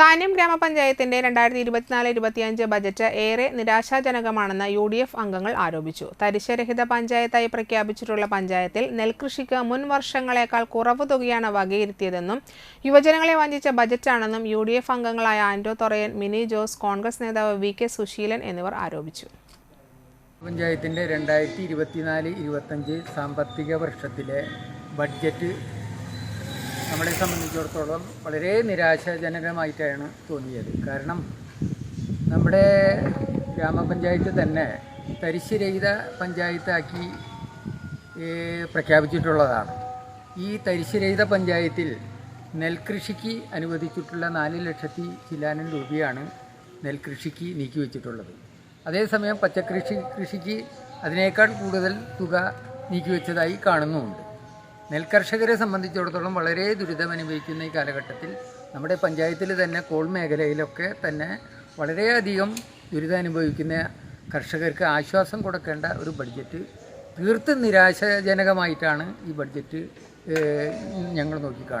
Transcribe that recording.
താന്യം ഗ്രാമപഞ്ചായത്തിന്റെ രണ്ടായിരത്തി ഇരുപത്തിനാല് ഇരുപത്തിയഞ്ച് ബജറ്റ് ഏറെ നിരാശാജനകമാണെന്ന് യു ഡി എഫ് അംഗങ്ങൾ ആരോപിച്ചു. തരിശരഹിത പഞ്ചായത്തായി പ്രഖ്യാപിച്ചിട്ടുള്ള പഞ്ചായത്തിൽ നെൽകൃഷിക്ക് മുൻ വർഷങ്ങളേക്കാൾ കുറവ് തുകയാണ് വകയിരുത്തിയതെന്നും യുവജനങ്ങളെ വഞ്ചിച്ച ബജറ്റാണെന്നും യു ഡി എഫ് അംഗങ്ങളായ ആന്റോ തൊറയൻ മിനി ജോസ് കോൺഗ്രസ് നേതാവ് വി കെ സുശീലൻ എന്നിവർ ആരോപിച്ചു. പഞ്ചായത്തിന്റെ രണ്ടായിരത്തി ഇരുപത്തിനാല് ഇരുപത്തഞ്ച് സാമ്പത്തിക വർഷത്തിലെ ബഡ്ജറ്റ് സംബന്ധിച്ചിടത്തോളം വളരെ നിരാശാജനകമായിട്ടാണ് തോന്നിയത്. കാരണം നമ്മുടെ ഗ്രാമപഞ്ചായത്ത് തന്നെ തരിശുരഹിത പഞ്ചായത്താക്കി പ്രഖ്യാപിച്ചിട്ടുള്ളതാണ്. ഈ തരിശുരഹിത പഞ്ചായത്തിൽ നെൽകൃഷിക്ക് അനുവദിച്ചിട്ടുള്ള നാല് ലക്ഷത്തി ചില്ലാനം രൂപയാണ് നെൽകൃഷിക്ക് നീക്കിവെച്ചിട്ടുള്ളത്. അതേസമയം പച്ചക്കൃഷി കൃഷിക്ക് അതിനേക്കാൾ കൂടുതൽ തുക നീക്കിവെച്ചതായി കാണുന്നുമുണ്ട്. നെൽകർഷകരെ സംബന്ധിച്ചിടത്തോളം വളരെ ദുരിതമനുഭവിക്കുന്ന ഈ കാലഘട്ടത്തിൽ നമ്മുടെ പഞ്ചായത്തിൽ തന്നെ കോൾ മേഖലയിലൊക്കെ തന്നെ വളരെയധികം ദുരിതം അനുഭവിക്കുന്ന കർഷകർക്ക് ആശ്വാസം കൊടുക്കേണ്ട ഒരു ബഡ്ജറ്റ് തീർത്തും നിരാശാജനകമായിട്ടാണ് ഈ ബഡ്ജറ്റ് ഞങ്ങൾ നോക്കിക്കാണുന്നത്.